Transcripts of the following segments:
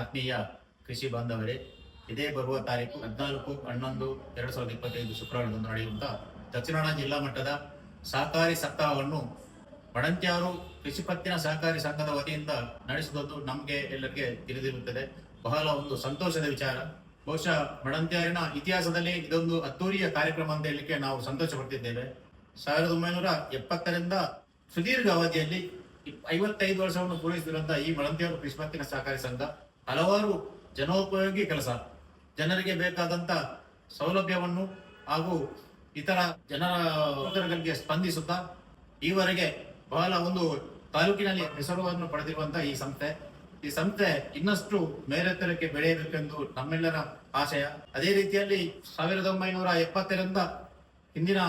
ಆತ್ಮೀಯ ಕೃಷಿ ಬಾಂಧವರೇ, ಇದೇ ಬರುವ ತಾರೀಕು ಹದಿನಾಲ್ಕು, ಹನ್ನೊಂದು, ಎರಡು ಸಾವಿರದ ಇಪ್ಪತ್ತೈದು ಶುಕ್ರವಾರದಂದು ನಡೆಯುವಂತ ದಕ್ಷಿಣ ಜಿಲ್ಲಾ ಮಟ್ಟದ ಸಹಕಾರಿ ಸಪ್ತಾಹವನ್ನು ಬಡಂತ್ಯಾರು ಕೃಷಿ ಪತ್ತಿನ ಸಹಕಾರಿ ಸಂಘದ ವತಿಯಿಂದ ನಡೆಸುವುದು ನಮಗೆ ಎಲ್ಲರಿಗೆ ತಿಳಿದಿರುತ್ತದೆ. ಬಹಳ ಒಂದು ಸಂತೋಷದ ವಿಚಾರ. ಬಹುಶಃ ಬಡಂತ್ಯಾರಿನ ಇತಿಹಾಸದಲ್ಲಿ ಇದೊಂದು ಅದ್ದೂರಿಯ ಕಾರ್ಯಕ್ರಮ ಅಂತ ಹೇಳಲಿಕ್ಕೆ ನಾವು ಸಂತೋಷ ಪಡ್ತಿದ್ದೇವೆ ಸಾವಿರದ ಒಂಬೈನೂರ ಎಪ್ಪತ್ತರಿಂದ ಸುದೀರ್ಘ ಅವಧಿಯಲ್ಲಿ ಐವತ್ತೈದು ವರ್ಷವನ್ನು ಪೂರೈಸಿರುವಂತಹ ಈ ಮಳಂತಿಯವರು ಕೃಷಿ ಪತ್ತಿನ ಸಹಕಾರಿ ಸಂಘ. ಹಲವಾರು ಜನೋಪಯೋಗಿ ಕೆಲಸ. ಜನರಿಗೆ ಬೇಕಾದಂತ ಸೌಲಭ್ಯವನ್ನು ಹಾಗೂ ಇತರ ಜನರ ಉತ್ತರಗಳಿಗೆ ಸ್ಪಂದಿಸುತ್ತಾ ಈವರೆಗೆ ಬಹಳ ಒಂದು ತಾಲೂಕಿನಲ್ಲಿ ಹೆಸರುವನ್ನು ಪಡೆದಿರುವಂತಹ ಈ ಸಂಸ್ಥೆ. ಈ ಸಂಸ್ಥೆ ಇನ್ನಷ್ಟು ಮೇಲೆತ್ತರಕ್ಕೆ ಬೆಳೆಯಬೇಕೆಂದು ನಮ್ಮೆಲ್ಲರ ಆಶಯ. ಅದೇ ರೀತಿಯಲ್ಲಿ ಸಾವಿರದ ಒಂಬೈನೂರ ಎಪ್ಪತ್ತರಿಂದ ಹಿಂದಿನ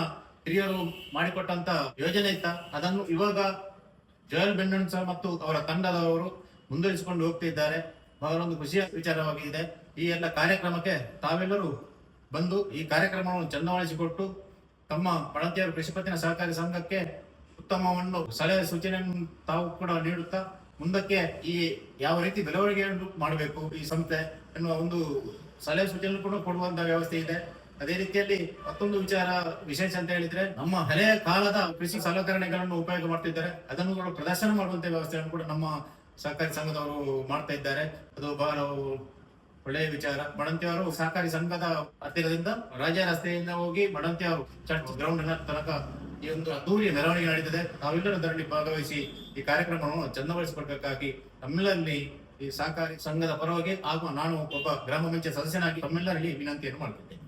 ಹಿರಿಯರು ಮಾಡಿಕೊಟ್ಟಂತ ಯೋಜನೆ ಇತ್ತ. ಅದನ್ನು ಇವಾಗ ಜೋಯಲ್ ಬೆಂಡನ್ ಸರ್ ಮತ್ತು ಅವರ ತಂಡದವರು ಮುಂದುವರಿಸಿಕೊಂಡು ಹೋಗ್ತಿದ್ದಾರೆ. ಬಹಳ ಒಂದು ಖುಷಿಯ ವಿಚಾರವಾಗಿದೆ. ಈ ಎಲ್ಲ ಕಾರ್ಯಕ್ರಮಕ್ಕೆ ತಾವೆಲ್ಲರೂ ಬಂದು ಈ ಕಾರ್ಯಕ್ರಮವನ್ನು ಚಂದವಾಳಿಸಿಕೊಟ್ಟು ತಮ್ಮ ಪಣತಿಯರು ಕೃಷಿ ಪತ್ತಿನ ಸಹಕಾರಿ ಸಂಘಕ್ಕೆ ಉತ್ತಮವನ್ನು ಸಲಹೆ ಸೂಚನೆಯನ್ನು ತಾವು ಕೂಡ ನೀಡುತ್ತಾ ಮುಂದಕ್ಕೆ ಈ ಯಾವ ರೀತಿ ಬೆಳವಣಿಗೆಯನ್ನು ಮಾಡಬೇಕು ಈ ಸಂಸ್ಥೆ ಎನ್ನುವ ಒಂದು ಸಲಹೆ ಸೂಚನೆ ಕೂಡ ಕೊಡುವಂತಹ ವ್ಯವಸ್ಥೆ ಇದೆ. ಅದೇ ರೀತಿಯಲ್ಲಿ ಮತ್ತೊಂದು ವಿಚಾರ ವಿಶೇಷ ಅಂತ ಹೇಳಿದ್ರೆ ನಮ್ಮ ಹಳೆಯ ಕಾಲದ ಕೃಷಿ ಸಲಕರಣೆಗಳನ್ನು ಉಪಯೋಗ ಮಾಡ್ತಿದ್ದಾರೆ. ಅದನ್ನು ಕೂಡ ಪ್ರದರ್ಶನ ಮಾಡುವಂತ ವ್ಯವಸ್ಥೆಯನ್ನು ಕೂಡ ನಮ್ಮ ಸಹಕಾರಿ ಸಂಘದವರು ಮಾಡ್ತಾ ಇದ್ದಾರೆ. ಅದು ಬಹಳ ಒಳ್ಳೆಯ ವಿಚಾರ. ಮಡಂತಿಯವರು ಸಹಕಾರಿ ಸಂಘದ ಹತ್ತಿರದಿಂದ ರಾಜ ರಸ್ತೆಯಿಂದ ಹೋಗಿ ಮಡಂತಿಯವರು ಚರ್ಚ್ ಗ್ರೌಂಡ್ ತನಕ ಈ ಒಂದು ಅದ್ದೂರಿಯ ಮೆರವಣಿಗೆ ನಡೀತದೆ. ನಾವೆಲ್ಲರೂ ಅದರಲ್ಲಿ ಭಾಗವಹಿಸಿ ಈ ಕಾರ್ಯಕ್ರಮವನ್ನು ಚಂದಗೊಳಿಸಬೇಕಾಗಿ ನಮ್ಮೆಲ್ಲರಲ್ಲಿ ಈ ಸಹಕಾರಿ ಸಂಘದ ಪರವಾಗಿ ಹಾಗೂ ನಾನು ಒಬ್ಬ ಗ್ರಾಮ ಪಂಚಾಯತ್ ಸದಸ್ಯನಾಗಿ ತಮ್ಮೆಲ್ಲರಲ್ಲಿ ವಿನಂತಿಯನ್ನು ಮಾಡ್ತಿದ್ದೇನೆ